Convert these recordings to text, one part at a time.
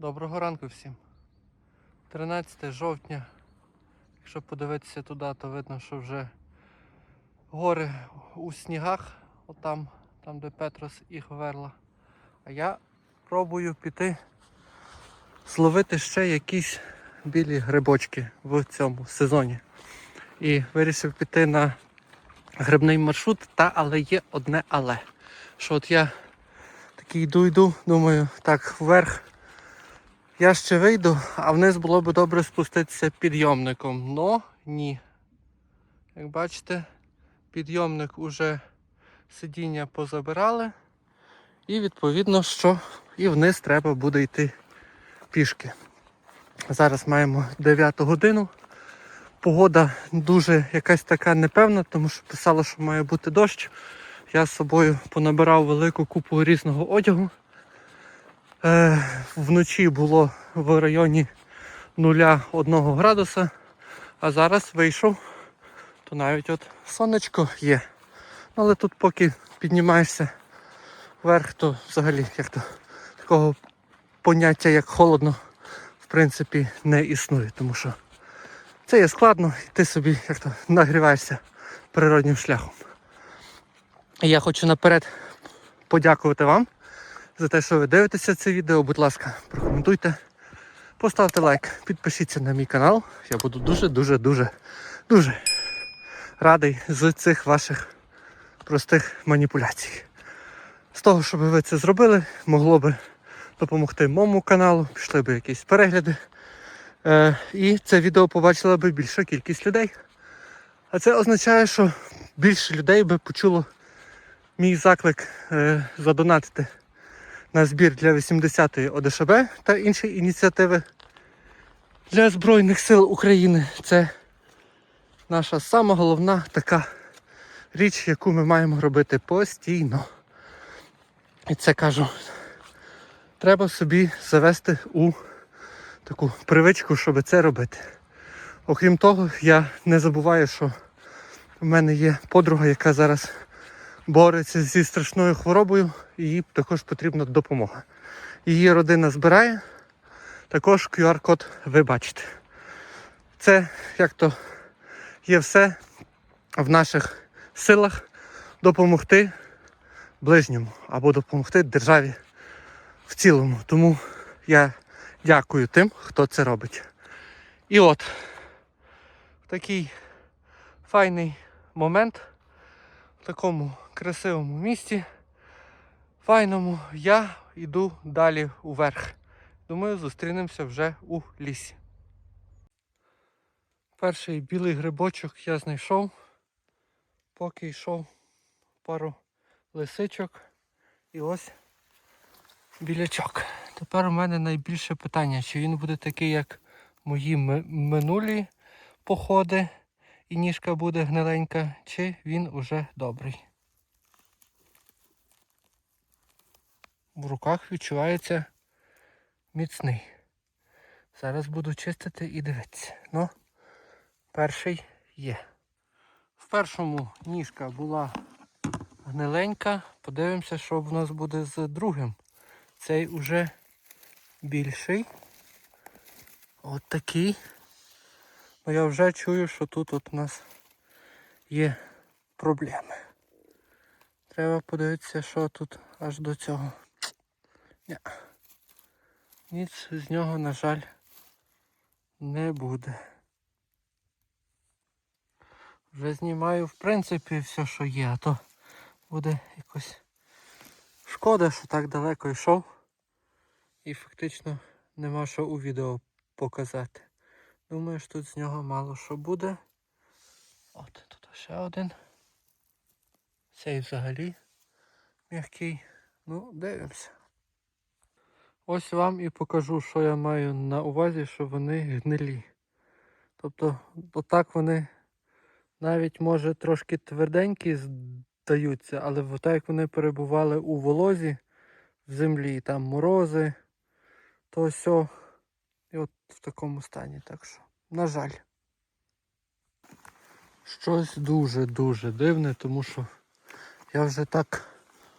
Доброго ранку всім. 13 жовтня. Якщо подивитися туди, то видно, що вже гори у снігах, отам, там де Петрос і Хверла. А я пробую піти зловити ще якісь білі грибочки в цьому сезоні. І вирішив піти на грибний маршрут, та але є одне але. Що от я такий йду йду, думаю, так, вверх я ще вийду, а вниз було б добре спуститися підйомником. Но ні. Як бачите, підйомник уже сидіння позабирали. І відповідно, що і вниз треба буде йти пішки. Зараз маємо 9 годину. Погода дуже якась така непевна, тому що писало, що має бути дощ. Я з собою понабирав велику купу різного одягу. Е, вночі було в районі 0,1 градуса, а зараз вийшов, то навіть от сонечко є. Але тут поки піднімаєшся вверх, то взагалі як то такого поняття як холодно в принципі не існує, тому що це є складно, і ти собі як то нагріваєшся природнім шляхом. І я хочу наперед подякувати вам за те, що ви дивитеся це відео. Будь ласка, прокоментуйте, поставте лайк, підпишіться на мій канал. Я буду дуже-дуже дуже дуже радий з цих ваших простих маніпуляцій. З того, щоб ви це зробили, могло би допомогти моєму каналу, пішли б якісь перегляди. Е, і це відео побачила би більша кількість людей. А це означає, що більше людей би почуло мій заклик е, задонатити на збір для 80-ї ОДШБ та інші ініціативи для Збройних сил України. Це наша сама головна така річ, яку ми маємо робити постійно. І це кажу, треба собі завести у таку привичку, щоб це робити. Окрім того, я не забуваю, що в мене є подруга, яка зараз бореться зі страшною хворобою, їй також потрібна допомога. Її родина збирає, також QR-код ви бачите. Це як то є все в наших силах допомогти ближньому або допомогти державі в цілому. Тому я дякую тим, хто це робить. І от такий файний момент такому красивому місці, файному, я йду далі уверх. Думаю, зустрінемося вже у лісі. Перший білий грибочок я знайшов, поки йшов пару лисичок і ось білячок. Тепер у мене найбільше питання, чи він буде такий, як мої минулі походи, і ніжка буде гниленька, чи він уже добрий. В руках відчувається міцний. Зараз буду чистити і дивитися. Ну, перший є. В першому ніжка була гниленька. Подивимося, що в нас буде з другим. Цей уже більший. От такий. Ну я вже чую, що тут от у нас є проблеми. Треба подивитися, що тут аж до цього. Ні. Ніц з нього, на жаль, не буде. Вже знімаю в принципі все, що є, а то буде якось шкода, що так далеко йшов. І фактично нема що у відео показати. Думаю, що тут з нього мало що буде. От тут ще один. Цей взагалі м'який. Ну, дивимося. Ось вам і покажу, що я маю на увазі, що вони гнилі. Тобто, отак вони навіть може трошки тверденькі здаються, але отак як вони перебували у волозі в землі, там морози, то все і от в такому стані. Так що, на жаль. Щось дуже-дуже дивне, тому що я вже так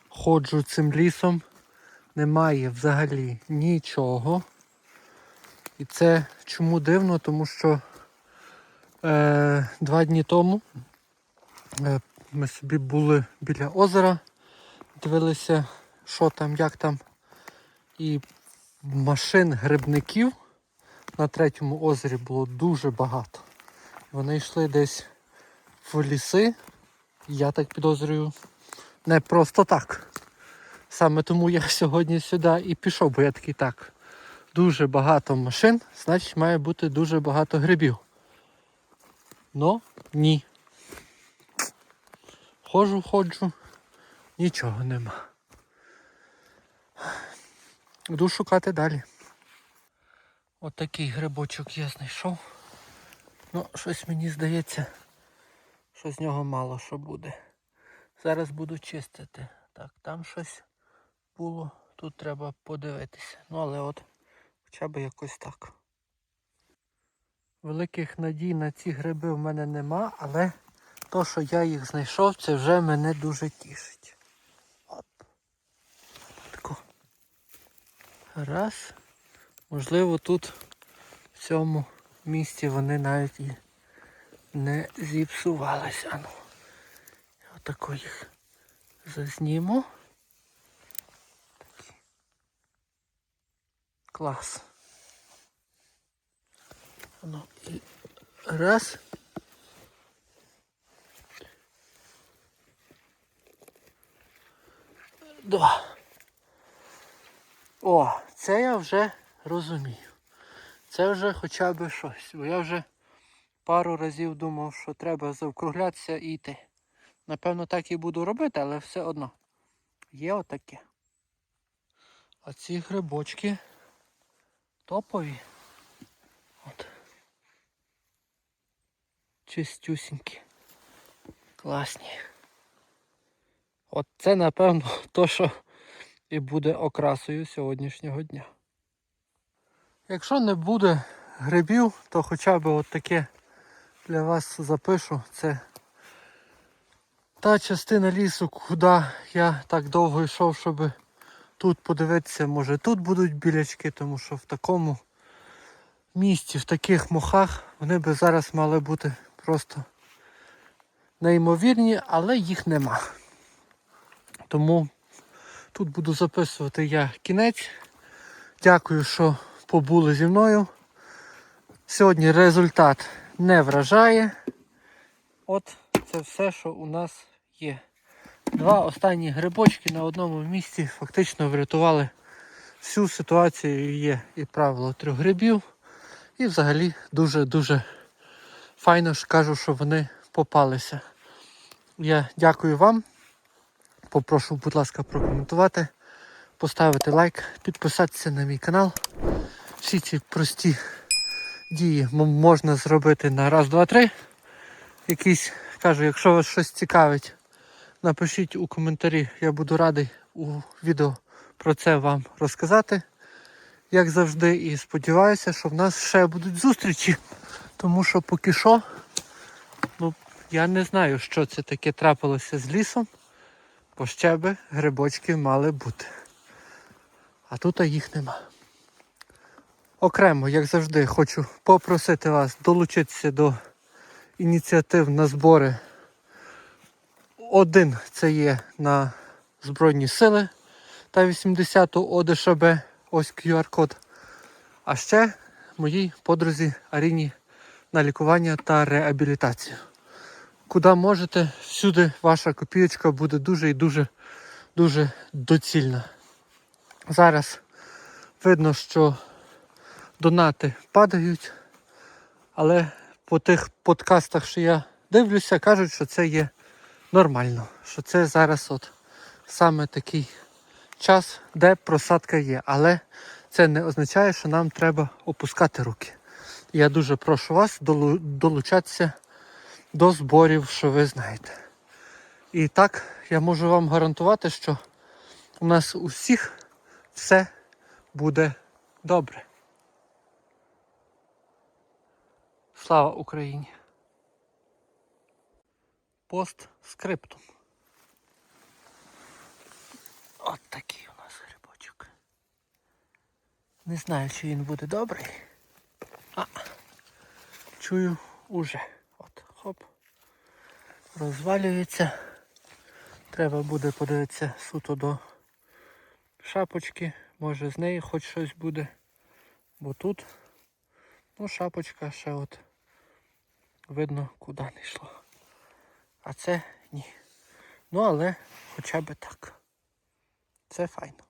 ходжу цим лісом. Немає взагалі нічого. І це чому дивно, тому що е, два дні тому е, ми собі були біля озера, дивилися, що там, як там. І машин грибників на третьому озері було дуже багато. Вони йшли десь в ліси, я так підозрюю, не просто так. Саме тому я сьогодні сюди і пішов, бо я такий так. Дуже багато машин, значить має бути дуже багато грибів. Но ні. Ходжу, ходжу, нічого нема. Йду шукати далі. Отакий грибочок я знайшов. Ну, щось мені здається, що з нього мало що буде. Зараз буду чистити. Так, там щось було, тут треба подивитися. Ну але от хоча б якось так. Великих надій на ці гриби в мене нема, але то, що я їх знайшов, це вже мене дуже тішить. Оп. Тако. Раз. Можливо, тут в цьому місці вони навіть і не зіпсувалися. Ну, отако їх зазніму. Клас. Ну, і раз. Два. О, це я вже розумію. Це вже хоча б щось. Бо я вже пару разів думав, що треба завкруглятися і йти. Напевно, так і буду робити, але все одно. Є отаке. А ці грибочки топові. От. Чистюсінькі. Класні. От це, напевно, то, що і буде окрасою сьогоднішнього дня. Якщо не буде грибів, то хоча б от таке для вас запишу. Це та частина лісу, куди я так довго йшов, щоб тут подивитися, може тут будуть білячки, тому що в такому місці, в таких мохах, вони би зараз мали бути просто неймовірні, але їх нема. Тому тут буду записувати я кінець. Дякую, що побули зі мною. Сьогодні результат не вражає. От це все, що у нас є. Два останні грибочки на одному місці фактично врятували всю ситуацію. Є і правило трьох грибів. І взагалі дуже-дуже файно ж кажу, що вони попалися. Я дякую вам. Попрошу, будь ласка, прокоментувати, поставити лайк, підписатися на мій канал. Всі ці прості дії можна зробити на раз, два, три. Якісь, кажу, якщо вас щось цікавить, напишіть у коментарі. Я буду радий у відео про це вам розказати. Як завжди, і сподіваюся, що в нас ще будуть зустрічі. Тому що поки що, ну, я не знаю, що це таке трапилося з лісом, бо ще би грибочки мали бути. А тут їх нема. Окремо, як завжди, хочу попросити вас долучитися до ініціатив на збори. Один це є на Збройні Сили та 80-ту ОДШБ, ось QR-код. А ще моїй подрузі Аріні на лікування та реабілітацію. Куди можете, всюди ваша копійочка буде дуже і дуже дуже доцільна. Зараз видно, що донати падають, але по тих подкастах, що я дивлюся, кажуть, що це є нормально. Що це зараз от саме такий час, де просадка є. Але це не означає, що нам треба опускати руки. Я дуже прошу вас долучатися до зборів, що ви знаєте. І так я можу вам гарантувати, що у нас у всіх все буде добре. Слава Україні! Пост скриптум. От такий у нас грибочок. Не знаю, чи він буде добрий, А, чую уже. От, хоп. Розвалюється. Треба буде подивитися суто до шапочки. Може з неї хоч щось буде. Бо тут, ну, шапочка ще от видно, куди не йшло. А це ні. Ну, але хоча б так. Це файно.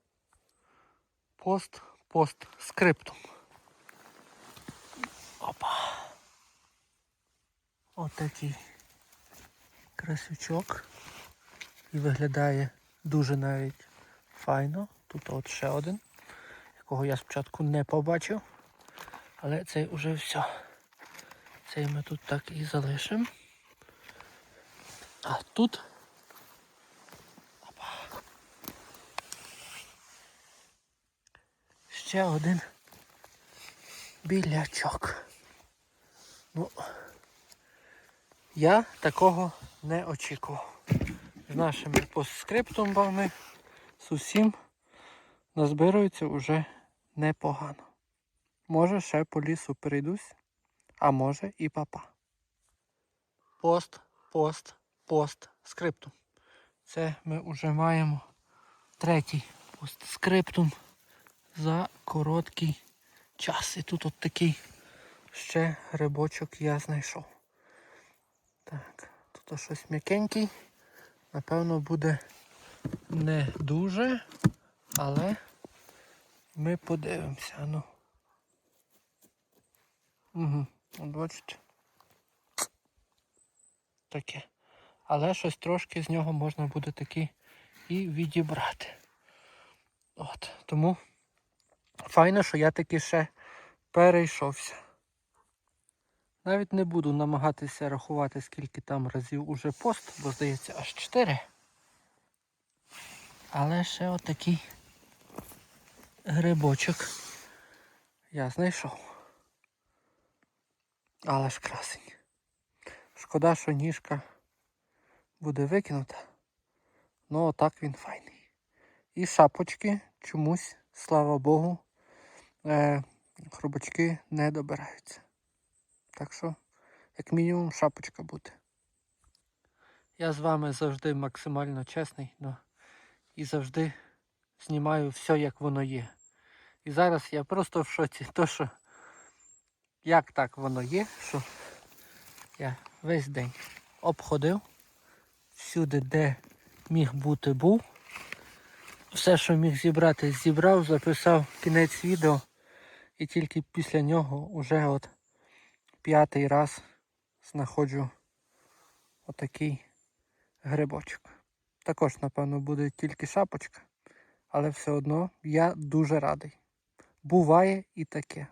Пост, пост скриптум. Опа. Отакий красючок. І виглядає дуже навіть файно. Тут от ще один, якого я спочатку не побачив. Але цей уже все. Цей ми тут так і залишимо. А тут. Опа. Ще один білячок. Ну, я такого не очікував. З нашими постскриптумами з усім назбирується вже непогано. Може ще по лісу перейдусь, а може і папа. Пост, пост, пост скриптум. Це ми вже маємо третій постскриптум за короткий час. І тут от такий ще грибочок я знайшов. Так, тут щось м'якенький. Напевно, буде не дуже, але ми подивимося. Ну. Угу, бачите. Таке. Але щось трошки з нього можна буде таки і відібрати. От, тому файно, що я таки ще перейшовся. Навіть не буду намагатися рахувати, скільки там разів уже пост, бо здається аж 4. Але ще отакий грибочок я знайшов. Але ж красень. Шкода, що ніжка буде викинута. Ну отак він файний. І шапочки чомусь, слава Богу, е, хробачки не добираються. Так що, як мінімум, шапочка буде. Я з вами завжди максимально чесний, но і завжди знімаю все, як воно є. І зараз я просто в шоці, то що як так воно є, що я весь день обходив, всюди, де міг бути, був. Все, що міг зібрати, зібрав, записав кінець відео. І тільки після нього вже от п'ятий раз знаходжу отакий грибочок. Також, напевно, буде тільки шапочка, але все одно я дуже радий. Буває і таке.